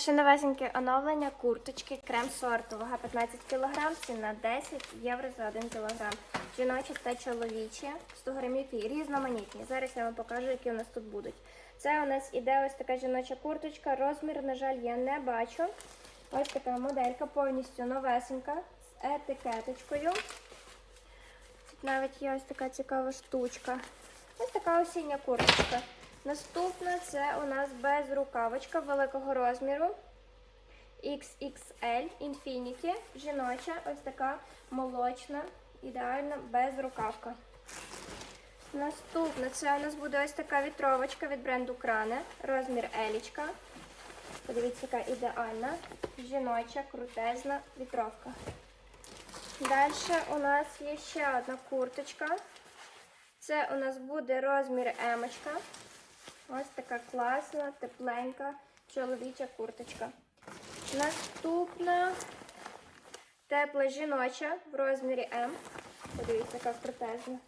Ще новесеньке оновлення курточки крем сорту. Вага 15 кг, ціна 10 євро за 1 кг. Жіночі та чоловічі, 100 грамів різноманітні. Зараз я вам покажу, які у нас тут будуть. Це у нас іде ось така жіноча курточка. Розмір, на жаль, я не бачу. Ось така моделька, повністю новесенька з етикеточкою. Тут навіть є ось така цікава штучка. Ось така осіння курточка. Наступна це у нас безрукавочка великого розміру. XXL Infinity. Жіноча, ось така молочна, ідеальна безрукавка. Наступна це у нас буде ось така вітровочка від бренду Кране. Розмір Елічка. Подивіться, яка ідеальна. Жіноча, крутезна вітровка. Далі у нас є ще одна курточка. Це у нас буде розмір емочка. Ось така класна, тепленька чоловіча курточка. Наступна тепла жіноча в розмірі М. Подивіться, яка крутезна.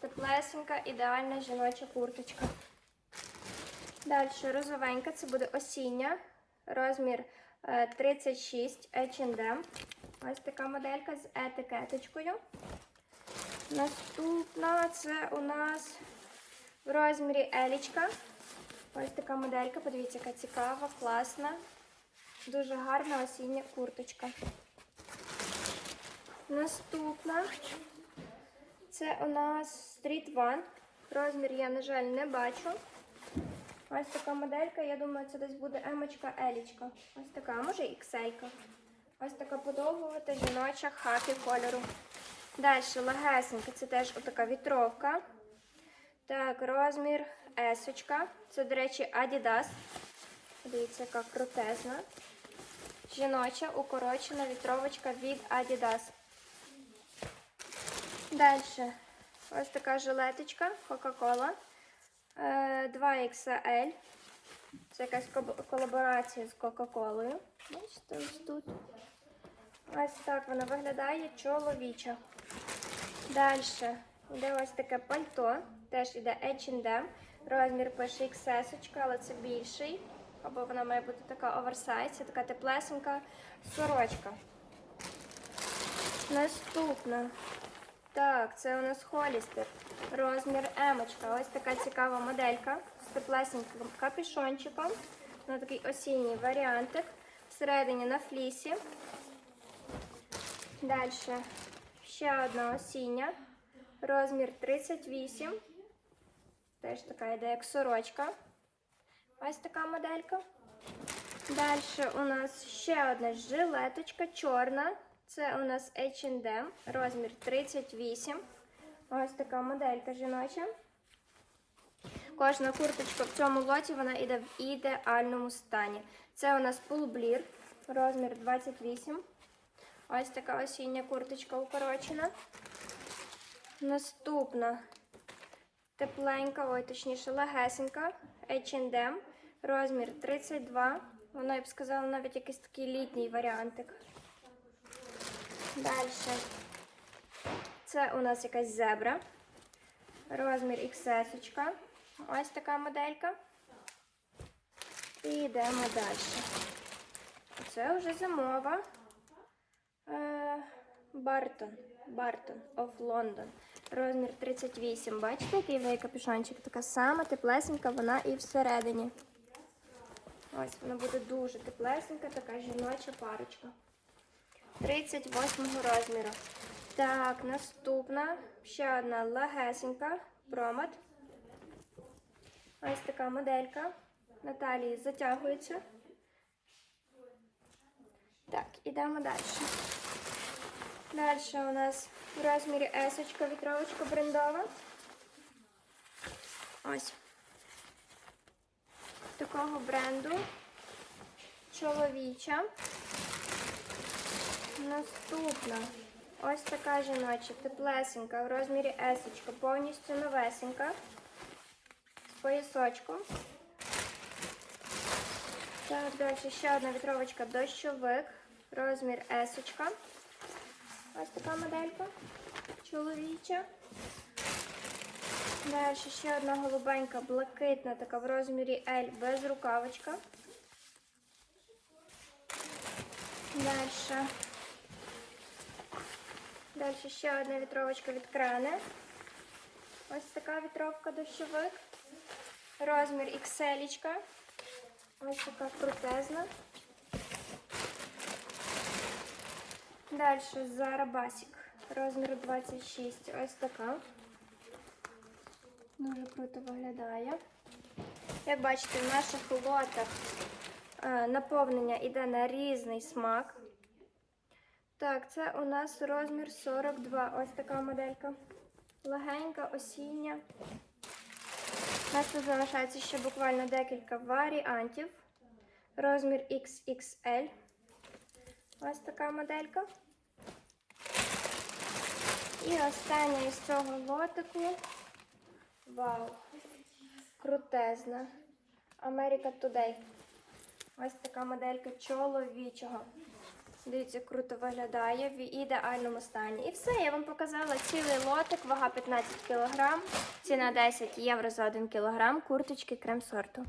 Теплесенька, ідеальна жіноча курточка. Далі розовенька, це буде осіння. Розмір е, 36 H&M. Ось така моделька з етикеточкою. Наступна це у нас в розмірі Елічка. Ось така моделька, подивіться, яка цікава, класна. Дуже гарна осіння курточка. Наступна це у нас Street One. Розмір я, на жаль, не бачу. Ось така моделька, я думаю, це десь буде емочка елічка. Ось така, а може XL. Ось така подовгувата жіноча хакі кольору. Далі легесенька, це теж отака вітровка. Так, розмір есочка. Це, до речі, Adidas. Дивіться, яка крутезна. Жіноча укорочена вітровочка від Adidas. Далі ось така жилеточка Coca-Cola. Е, 2XL. Це якась колаборація з Кока-Колою. Бачите, ось тут. Ось так вона виглядає чоловіча. Далі йде ось таке пальто. Теж йде H&M. Розмір пише XS, але це більший. Або вона має бути така оверсайз. Це така теплесенька сорочка. Наступна. Так, це у нас Холістер. Розмір емочка. Ось така цікава моделька з теплесеньким капюшончиком. На такий осінній варіантик. Всередині на флісі. Далі ще одна осіння. Розмір 38. Теж така йде як сорочка. Ось така моделька. Далі у нас ще одна жилеточка чорна. Це у нас H&M, розмір 38. Ось така моделька жіноча. Кожна курточка в цьому лоті вона йде в ідеальному стані. Це у нас пулблір, розмір 28. Ось така осіння курточка укорочена. Наступна тепленька, ой, точніше, легесенька. H&M, розмір 32. Вона, я б сказала, навіть якийсь такий літній варіантик. Далі. Це у нас якась зебра. Розмір XS. Ось така моделька. І йдемо далі. Це вже зимова. Бартон. Бартон of London. Розмір 38. Бачите, який в капюшончик? Така сама теплесенька, вона і всередині. Ось вона буде дуже теплесенька, така жіноча парочка. 38 розміру. Так, наступна. Ще одна легесенька. Промат. Ось така моделька. На талії затягується. Так, ідемо далі. Далі у нас в розмірі есочка, вітровочка брендова. Ось. Такого бренду. Чоловіча. Наступна. Ось така жіноча, теплесенька, в розмірі есочка, повністю новесенька. З поясочком. Так, далі ще одна вітровочка дощовик. Розмір есочка. Ось така моделька. Чоловіча. Далі ще одна голубенька, блакитна, така в розмірі L без рукавочка. Далі Далі ще одна вітровочка від крани. Ось така вітровка дощовик. Розмір XL. Ось така крутезна. Далі Basic. Розмір 26. Ось така. Дуже круто виглядає. Як бачите, в наших лотах е, наповнення йде на різний смак. Так, це у нас розмір 42. Ось така моделька. Легенька, осіння. У нас тут залишається ще буквально декілька варіантів. Розмір XXL. Ось така моделька. І остання із цього лотику. Вау! Крутезна. America Today. Ось така моделька чоловічого. Дивіться, круто виглядає в ідеальному стані. І все, я вам показала цілий лотик, вага 15 кг, ціна 10 євро за 1 кг, курточки крем сорту.